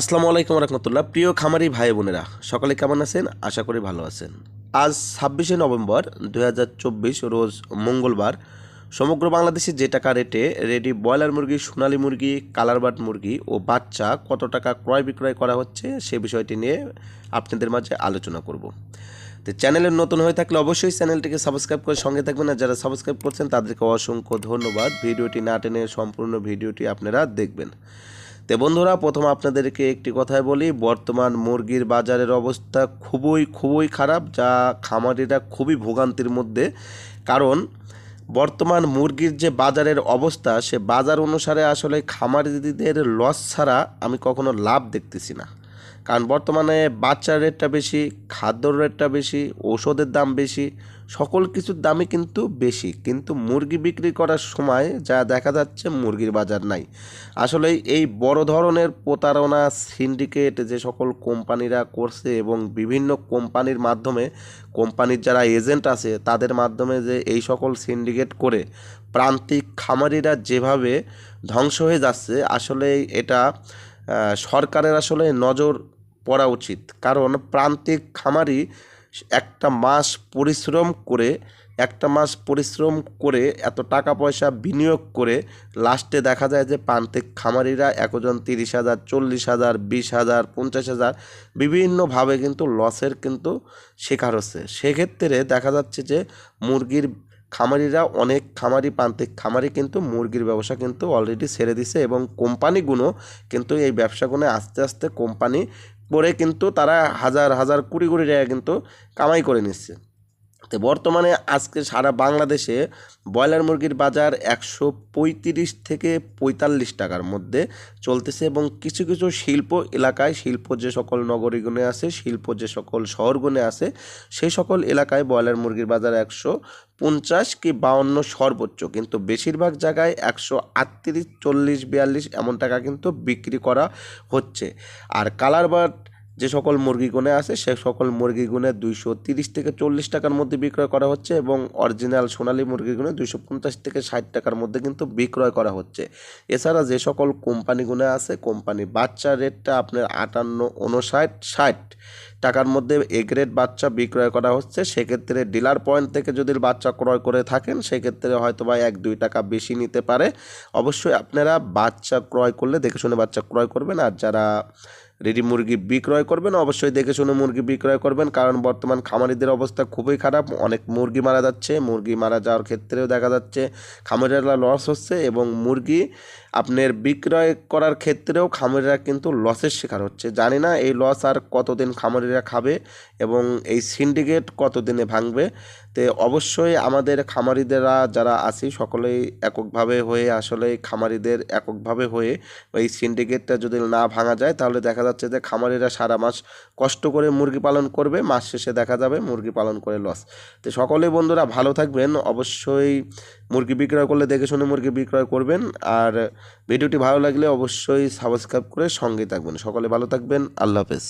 আসসালামু আলাইকুম রহমতুল্লাহ। প্রিয় খামারি ভাই বোনেরা, সকালে কেমন আছেন? আশা করি ভালো আছেন। আজ ছাব্বিশে নভেম্বর দু হাজার চব্বিশ, রোজ মঙ্গলবার। সমগ্র বাংলাদেশে যে টাকা রেটে, রেডি ব্রয়লার মুরগি, সোনালী মুরগি কালারবাট মুরগি ও বাচ্চা কত টাকা ক্রয় বিক্রয় করা হচ্ছে, সে বিষয়টি নিয়ে আপনাদের মাঝে আলোচনা করব। তো চ্যানেলে নতুন হয়ে থাকলে অবশ্যই চ্যানেলটিকে সাবস্ক্রাইব করে সঙ্গে থাকবেন, আর যারা সাবস্ক্রাইব করছেন, তাদেরকে অসংখ্য ধন্যবাদ। ভিডিওটি না টেনে সম্পূর্ণ ভিডিওটি আপনারা দেখবেন। তো বন্ধুরা, প্রথম আপনাদেরকে একটি কথাই বলি, বর্তমান মুরগির বাজারের অবস্থা খুবই খুবই খারাপ, যা খামারিরা খুবই ভোগান্তির মধ্যে। কারণ, বর্তমান মুরগির যে বাজারের অবস্থা, সে বাজার অনুসারে আসলে খামারিদের লস ছাড়া আমি কখনো লাভ দেখতেছি না। কারণ বর্তমানে বাচ্চার রেটটা বেশি, খাদ্যর রেটটা বেশি ওষুধের দাম বেশি সকল কিছুর দামই কিন্তু বেশি। কিন্তু মুরগি বিক্রি করার সময় যা দেখা যাচ্ছে মুরগির বাজার নাই। আসলে এই বড় ধরনের প্রতারণা, সিন্ডিকেট যে সকল কোম্পানিরা করছে এবং বিভিন্ন কোম্পানির মাধ্যমে, কোম্পানির যারা এজেন্ট আছে, তাদের মাধ্যমে যে এই সকল সিন্ডিকেট করে প্রান্তিক খামারিরা যেভাবে ধ্বংস হয়ে যাচ্ছে, আসলে এটা সরকারের আসলে নজর পড়া উচিত। কারণ প্রান্তিক খামারি একটা মাস পরিশ্রম করে, একটা মাস পরিশ্রম করে এত টাকা পয়সা বিনিয়োগ করে লাস্টে দেখা যায় যে প্রান্তিক খামারিরা একজন তিরিশ হাজার, চল্লিশ হাজার, বিশ হাজার, পঞ্চাশ হাজার বিভিন্নভাবে কিন্তু লসের কিন্তু শিকার হচ্ছে। সেক্ষেত্রে দেখা যাচ্ছে যে মুরগির খামারিরা, অনেক খামারি, প্রান্তিক খামারি কিন্তু মুরগির ব্যবসা কিন্তু অলরেডি ছেড়ে দিছে এবং কোম্পানিগুলো কিন্তু এই ব্যবসাগুলো আস্তে আস্তে কোম্পানি করে কিন্তু তারা হাজার হাজার কোটি কোটি টাকা কিন্তু কামাই করে নিচ্ছে। তো বর্তমানে আজকে সারা বাংলাদেশে ব্রয়লার মুরগির বাজার একশো পঁয়ত্রিশ থেকে পঁয়তাল্লিশ টাকার মধ্যে চলতেছে এবং কিছু কিছু শিল্প এলাকায়, শিল্প যে সকল নগরীগুণে আছে, শিল্প যে সকল শহরগুণে আছে সেই সকল এলাকায় ব্রয়লার মুরগির বাজার একশো পঞ্চাশ কি বাউন্ন সর্বোচ্চ। কিন্তু বেশিরভাগ জায়গায় একশো আটত্রিশ, চল্লিশ, বিয়াল্লিশ এমন টাকা কিন্তু বিক্রি করা হচ্ছে। আর কালার বার্ড যে সকল মুরগিগুনে আছে, সে সকল মুরগিগুনে দুইশো তিরিশ থেকে চল্লিশ টাকার মধ্যে বিক্রয় করা হচ্ছে এবং অরিজিনাল সোনালী মুরগিগুনে দুইশো পঞ্চাশ থেকে ষাট টাকার মধ্যে কিন্তু বিক্রয় করা হচ্ছে। এছাড়া যে সকল কোম্পানিগুলো আছে, কোম্পানি বাচ্চার রেটটা আপনার আটান্ন উনষাট ষাট টাকার মধ্যে এ গ্রেড বাচ্চা বিক্রয় করা হচ্ছে। সেক্ষেত্রে ডিলার পয়েন্ট থেকে যদি বাচ্চা ক্রয় করে থাকেন, সেক্ষেত্রে হয়তো বা এক, দুই টাকা বেশি নিতে পারে। অবশ্যই আপনারা বাচ্চা ক্রয় করলে, দেখে শুনে বাচ্চা ক্রয় করবেন। আর যারা রেডি মুরগি বিক্রয় করবেন, অবশ্যই দেখে শুনে মুরগি বিক্রয় করবেন, কারণ বর্তমান খামারিদের অবস্থা খুবই খারাপ। অনেক মুরগি মারা যাচ্ছে, মুরগি মারা যাওয়ার ক্ষেত্রেও দেখা যাচ্ছে খামারিরা লস হচ্ছে এবং মুরগি আপনার বিক্রয় করার ক্ষেত্রেও খামারিরা কিন্তু লসের শিকার হচ্ছে। জানি না এই লস আর কতদিন খামারিরা খাবে এবং এই সিন্ডিকেট কতদিনে ভাঙবে। তো অবশ্যই আমাদের খামারিদেরা যারা আছি, সকলেই এককভাবে হয়ে আসলে খামারিদের এককভাবে হয়ে এই সিন্ডিকেটটা যদি না ভাঙা যায়, তাহলে দেখা যাচ্ছে যে খামারিরা সারা মাস কষ্ট করে মুরগি পালন করবে, মাস শেষে দেখা যাবে মুরগি পালন করে লস তো সকলেই বন্ধুরা ভালো থাকবেন। অবশ্যই মুরগি বিক্রয় করলে দেখে শুনে মুরগি বিক্রয় করবেন। আর ভিডিওটি ভালো লাগলে অবশ্যই সাবস্ক্রাইব করে সঙ্গে থাকবেন। সকলে ভালো থাকবেন। আল্লাহ হাফেজ।